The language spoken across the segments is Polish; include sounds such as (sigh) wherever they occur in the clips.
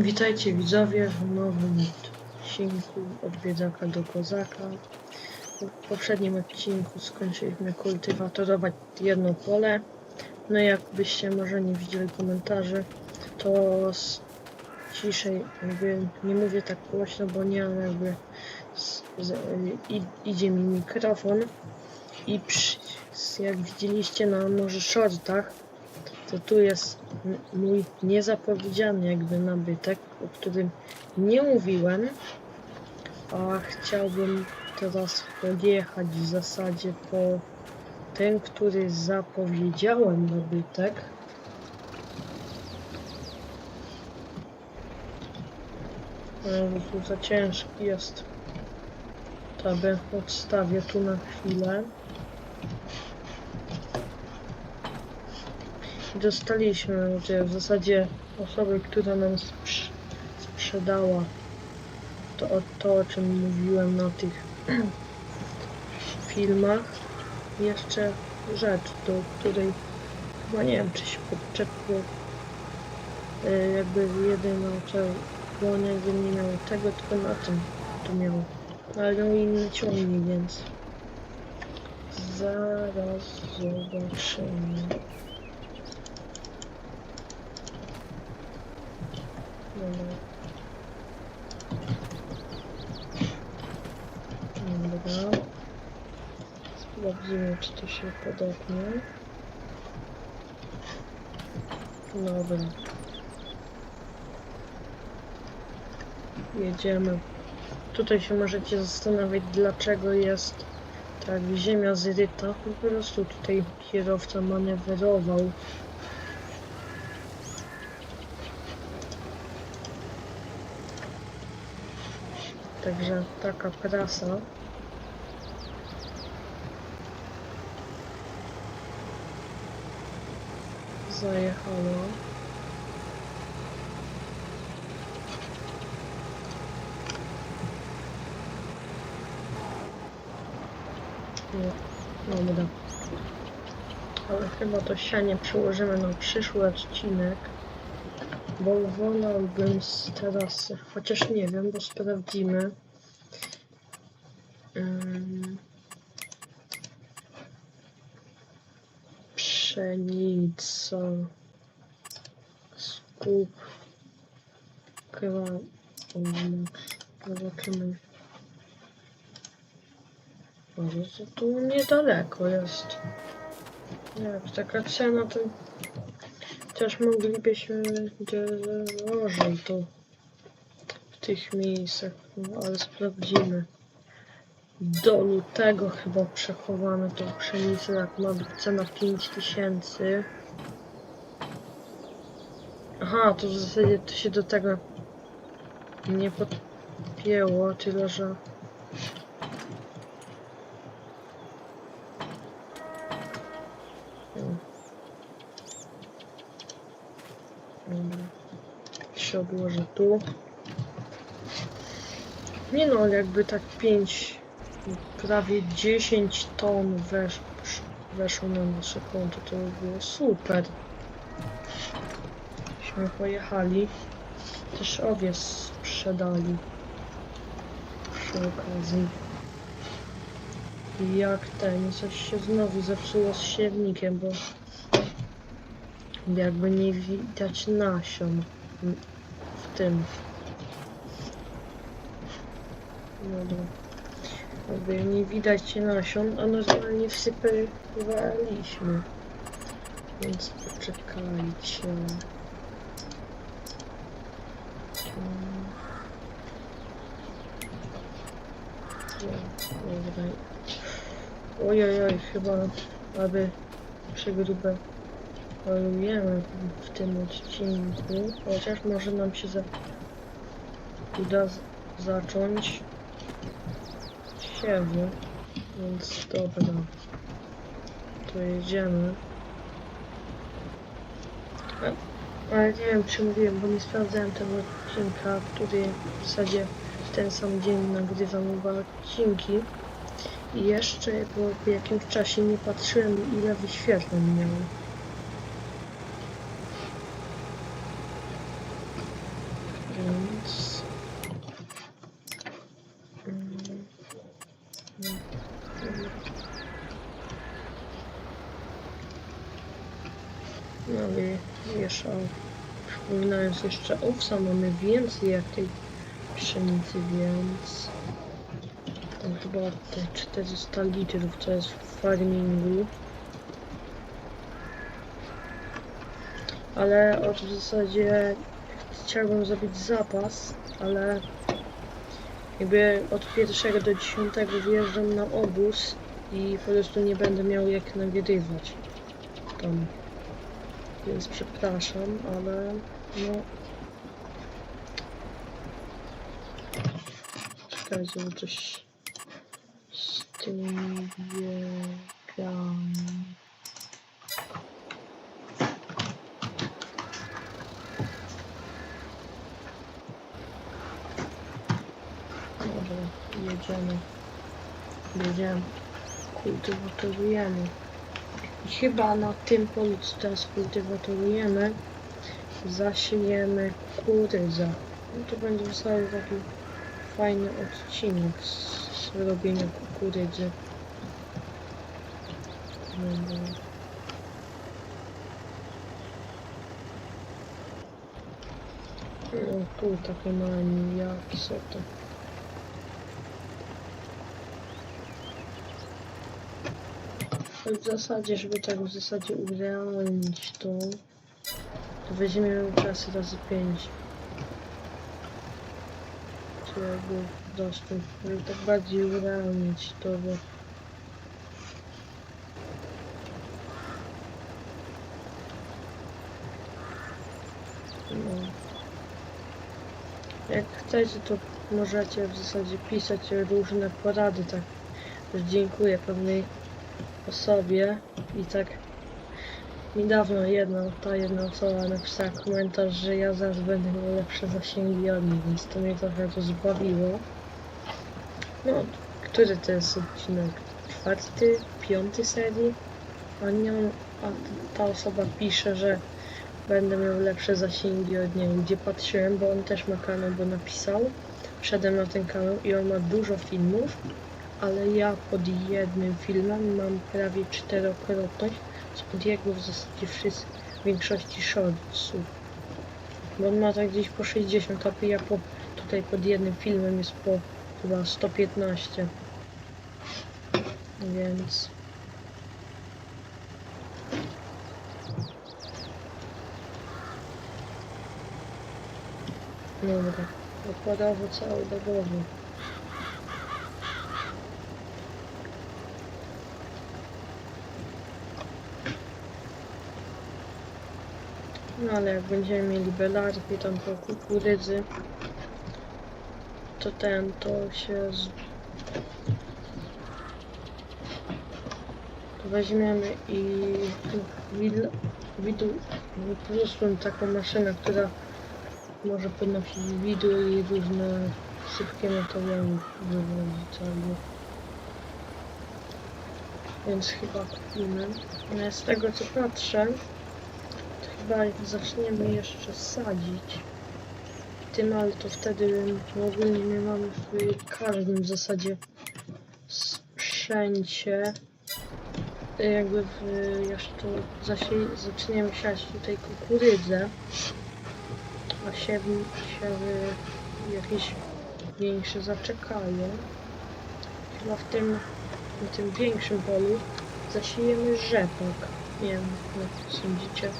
Witajcie widzowie w nowym odcinku od biedaka do kozaka. W poprzednim odcinku skończyliśmy kultywatorować jedno pole. No jakbyście może nie widzieli komentarzy, to ciszej jakby nie mówię tak głośno, bo nie mam jakby z, z, i, idzie mi mikrofon i przy, jak widzieliście na może shortach to tu jest mój niezapowiedziany jakby nabytek, o którym nie mówiłem, a chciałbym teraz podjechać w zasadzie po ten, który zapowiedziałem nabytek. Tu za ciężki jest. Tabę odstawię tu na chwilę. Dostaliśmy gdzie w zasadzie osoby, która nam sprz- sprzedała to, to, o czym mówiłem na tych (clears throat) filmach. Jeszcze rzecz, do której chyba nie wiem, czy się podczepiło e, jakby jedyną czerwone, jakby nie miało tego, tylko na tym to miało. Ale miał inny ciągnik, więc zaraz zobaczymy. Dobra. Sprawdzimy, czy to się podopnie. Dobra. Jedziemy. Tutaj się możecie zastanawiać, dlaczego jest tak ziemia zryta. Po prostu tutaj kierowca manewrował. Także taka prasa. Zajechała. Nie, dobra. Ale chyba to sianie przełożymy na przyszły odcinek. Bo wolałbym z. Chociaż nie wiem, bo sprawdzimy. Ym. Pszenica. Skup. Chyba. ym, Zobaczymy. Może to tu niedaleko jest. Jak taka cena to też moglibyśmy może to w tych miejscach, no, ale sprawdzimy. Do lutego chyba przechowamy tą pszenicę, jak ma być cena 5000. Aha, to w zasadzie to się do tego nie podpięło, tyle że Hmm. Dobra. Się odłożę tu. Nie no, jakby tak 5, prawie 10 ton wesz, weszło na nasze konto, to by było super. Byśmy pojechali. Też owiec sprzedali. Przy okazji. Jak ten, coś się znowu zepsuło z siewnikiem, bo jakby nie widać nasion tym. Dobra. Jakby nie widać nasion, a normalnie wsypywaliśmy. Więc poczekajcie. Ojej, oj, chyba aby przegrubę polujemy w tym odcinku, chociaż może nam się za... uda zacząć siewu, więc dobra, to jedziemy. Ale nie wiem czy mówiłem, bo nie sprawdzałem tego odcinka, który w zasadzie w ten sam dzień nagrywam oba odcinki. I jeszcze po, jakimś czasie nie patrzyłem ile wyświetleń miało. Więc... Mm, no, dobra. No i jeszcze, przypominając jeszcze owsa, mamy więcej jak tej pszenicy, więc tam chyba te 400 litrów, co jest w farmingu. Ale od w zasadzie chciałbym zrobić zapas, ale jakby od pierwszego do dziesiątego wjeżdżam na obóz i po prostu nie będę miał jak nagrywać tam. Więc przepraszam, ale Czekajcie, bo coś z tymi biegami... Dobra, jedziemy. Jedziemy. Kultywatujemy. I chyba na tym polu, co teraz kultywatujemy, zasiejemy kukurydzę. No to będzie zasadzie taki fajny odcinek z, robienia kukurydzy. Dobra. No tu takie małe nijaki są to. W zasadzie, żeby tak w zasadzie urealnić to, to weźmiemy czas razy 5. Czy jakby żeby tak bardziej urealnić to, bo no. Jak chcecie, to możecie w zasadzie pisać różne porady, tak. Już dziękuję pewnej osobie i tak niedawno jedna, ta jedna osoba napisała komentarz, że ja zaraz będę miał lepsze zasięgi od niej, więc to mnie trochę rozbawiło. No, który to jest odcinek? Czwarty, piąty serii? A, nie, a ta osoba pisze, że będę miał lepsze zasięgi od niej, gdzie patrzyłem, bo on też ma kanał, bo napisał, wszedłem na ten kanał i on ma dużo filmów, ale ja pod jednym filmem mam prawie czterokrotność spod jego w zasadzie wszystkich, większości shortsów. Bo on ma tak gdzieś po 60, a ja po, tutaj pod jednym filmem jest po chyba 115. Więc... Dobra, układowo cały dogowy. No ale jak będziemy mieli belarki tam po kukurydzy, to ten, to się z... to weźmiemy i widu, prostu taką maszynę, która może podnosić widły i różne sypkie materiały wywozić albo więc chyba kupimy. No, Z tego co patrzę, chyba zaczniemy jeszcze sadzić. Tym, ale to wtedy no ogólnie my mamy w każdym zasadzie sprzęcie. Jakby w, jeszcze zaczniemy siać tutaj kukurydzę. A siewy, siewy jakieś większe zaczekają. Chyba w tym w tym większym polu zasiejemy rzepak nie wiem jak sądzicie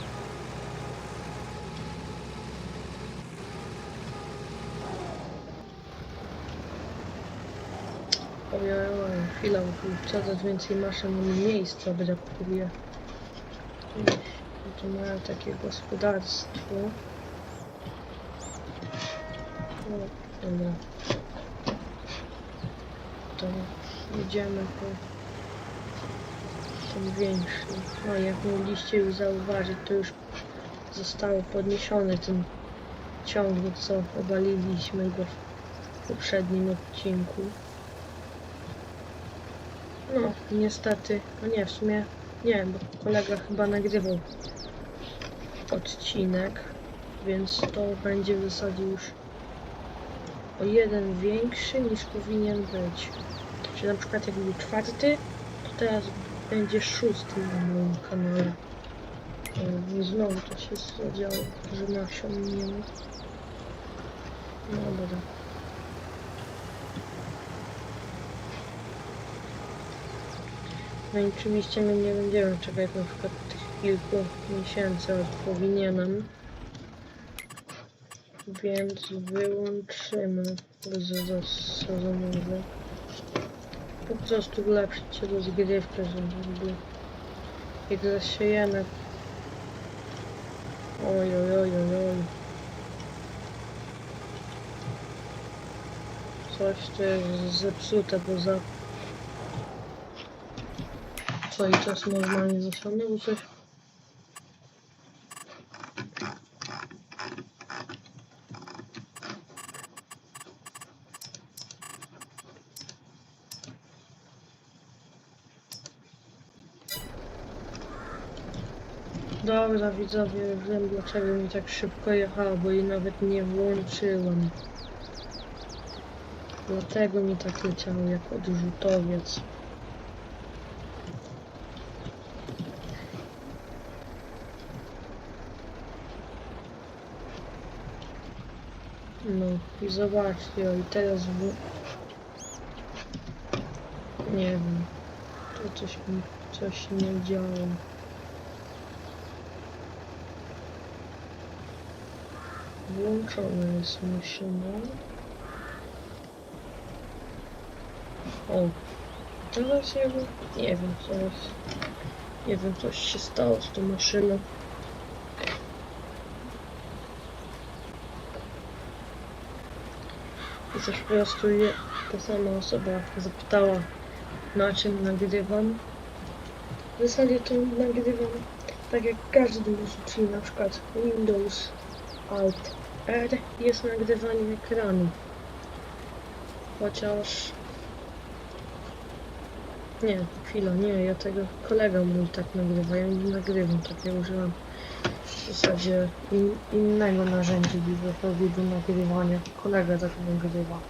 Ojej, chwila, bo coraz więcej maszyn mamy miejsca brakuje. To mają takie gospodarstwo. No, dobra. To jedziemy po tym większym. No, jak mogliście już zauważyć, to już zostało podniesiony ten ciągnik, co obaliliśmy go w poprzednim odcinku. No, niestety, no nie, w sumie nie, bo kolega chyba nagrywał odcinek, więc to będzie w zasadzie już o jeden większy niż powinien być. Czyli na przykład jak był czwarty, to teraz będzie szósty na moim kanale. I znowu to się zadziało, że nasion nie ma. Dobra. No oczywiście my nie będziemy czekać na przykład tych kilku miesięcy, ale powinienem. Więc wyłączymy sezonowy. Po prostu ulepszyć rozgrywkę, żeby jak zasiejemy. Oj, oj, oj, oj, oj. Coś tu jest zepsute, bo za... Co i jest normalnie zasłone, bo coś... Dobra widzowie, wiem dlaczego mi tak szybko jechała, bo jej nawet nie włączyłem. Dlatego mi tak leciało jak odrzutowiec. No i zobaczcie, o i teraz w... Nie wiem. To coś mi, coś nie działa. Włączona jest maszyna. O, teraz ja bym- nie wiem, teraz nie wiem, coś się stało z tą maszyną. Też po prostu je, ta sama osoba zapytała, na czym nagrywam. W zasadzie to nagrywam tak jak każdy user, czyli na przykład Windows Alt R jest nagrywanie ekranu. Chociaż... Nie, chwila, nie, ja tego kolega mój tak nagrywa, ja nie nagrywam, tak ja używam zasadzie in, innego narzędzia wideo do nagrywania. Kolega tak nagrywa.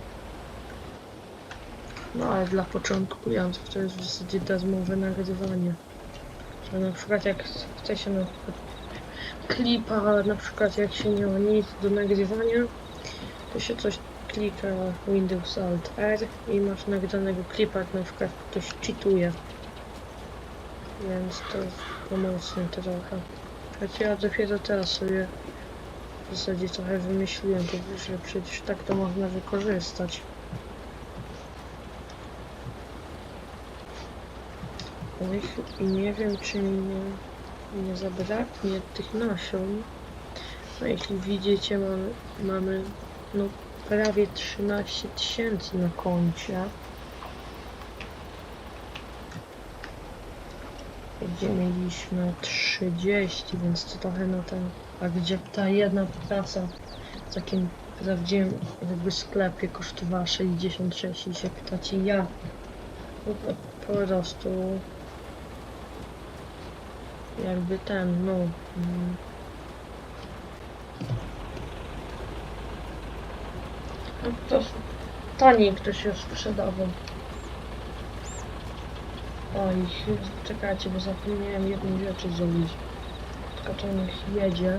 No ale dla początkujących to jest w zasadzie darmowe nagrywanie. Że na przykład jak chce się na przykład klipa, na przykład jak się nie ma nic do nagrywania, to się coś klika Windows Alt R i masz nagranego klipa, jak na przykład ktoś cheatuje. Więc to jest pomocne trochę. Choć ja dopiero teraz sobie w zasadzie trochę wymyśliłem, to że przecież tak to można wykorzystać. I nie wiem, czy nie, nie zabraknie tych nasion. No jeśli widzicie, mamy, mamy no, prawie 13 tysięcy na koncie. Gdzie mieliśmy 30, więc to trochę na ten... A gdzie ta jedna praca w takim prawdziwym jakby sklepie kosztowała 66 i się pytacie jak? No, po, prostu jakby ten, no. mm. No to taniej ktoś ją sprzedawał. Oj, czekajcie, bo zapomniałem jedną rzeczy zrobić. Niech jedzie.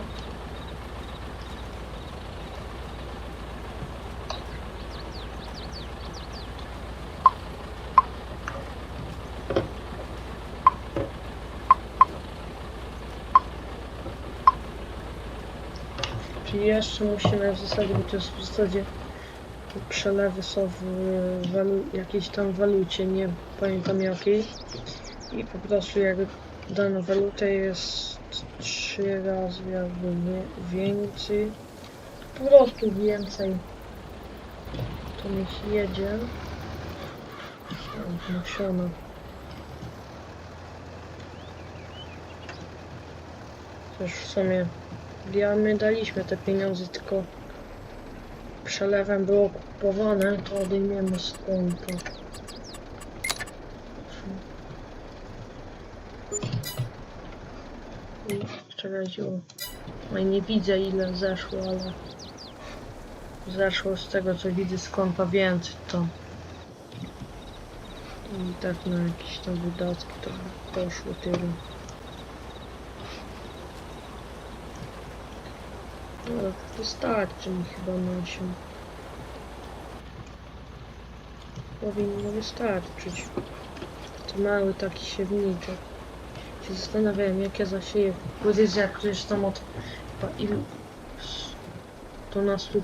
Czyli jeszcze musimy w zasadzie, bo w zasadzie przelewy są w jakiejś tam walucie, nie pamiętam jakiej. I po prostu jak dana waluta jest trzy razy jakby więcej, po prostu więcej, to niech jedzie. Nasiona. Też w sumie ja my daliśmy te pieniądze, tylko przelewem było kupowane, to odejmiemy z konta. Czekajcie. No nie widzę ile zeszło, ale... zeszło z tego co widzę z więcej, to i tak na jakieś tam wydatki to poszło tyle. No, wystarczy mi chyba na 8. Powinno wystarczyć. To mały taki siewniczek. Się zastanawiałem jak ja zasieję. Jest jak tam od chyba ilu 12